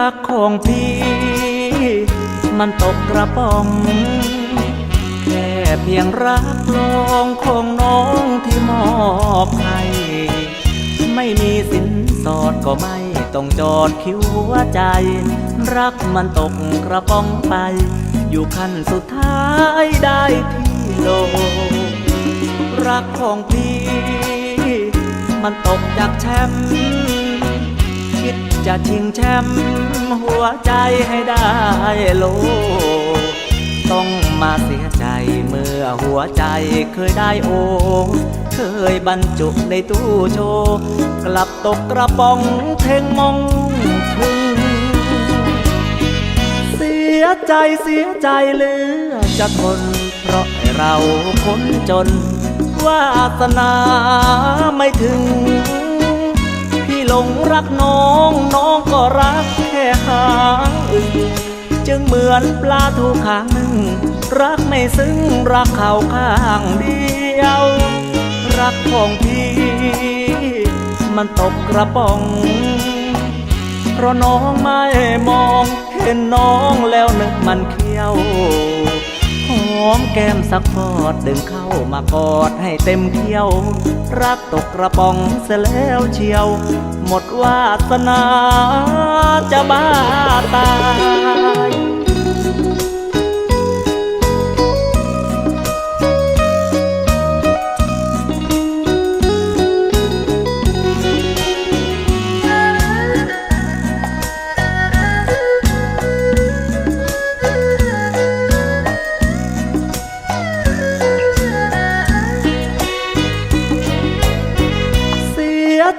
รักของพี่ มันตกกระป๋อง แค่เพียงรักลองของน้องที่มอบให้ไม่มีสินสอดก็ไม่ต้องจอดคิวหัวใจ รักมันตกกระป๋องไป อยู่ขั้นสุดท้ายได้ที่โลรักของพี่ มันตกจากแชมป์ จะชิงแชมป์หัวใจให้ได้โล ต้องมาเสียใจเมื่อหัวใจเคยได้โอ เคยบรรจุในตู้โชว์กลับตกกระป๋องเทงมองถึงเสียใจเสียใจเหลือจะทน เพราะเราคนจนวาสนาไม่ถึง หลงรักน้องน้องก็รักแค่หางอึ่งจึงเหมือนปลาทูขางหนึ่ง รักไม่ซึ้งรักเขาข้างเดียว รักของพี่ มันตกกระป๋อง เพราะน้องไม่มอง เห็นน้องแล้วนึกมันเขี้ยว แก้มสักพอดดึงเข้ามากอดให้เต็มเที่ยว รักตกกระป๋องเสียแล้วเชียว หมดวาสนาจะบ้าตาย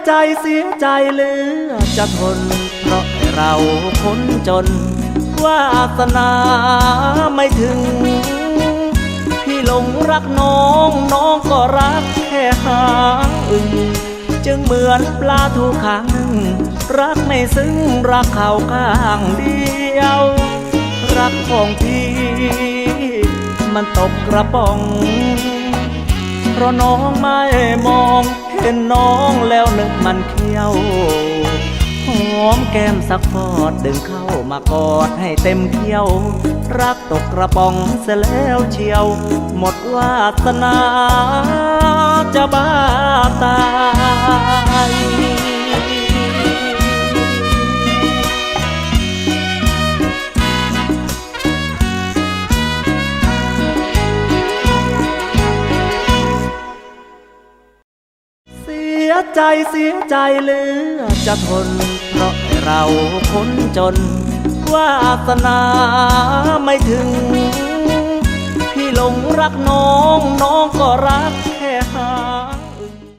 ใจเสียใจเหลือจะทน เพราะเราคนจน วาสนาไม่ถึง พี่หลงรักน้องน้องก็รักแค่หางอึ่งจึงเหมือนปลาทูขางหนึ่งรักไม่ซึ้งรักเขาข้างเดียว รักของพี่ มันตกกระป๋อง เพราะน้องไม่มอง เป็นน้องแล้วนึกมันเขี้ยวหอมแก้มสักฟอดดึงเข้ามากอดให้เต็มเขี้ยว รักตกกระป๋องเสียแล้วเชียว หมดวาสนา ใจเสียใจเหลือจะทน เพราะเราคนจน วาสนาไม่ถึง พี่หลงรักน้องน้องก็รัก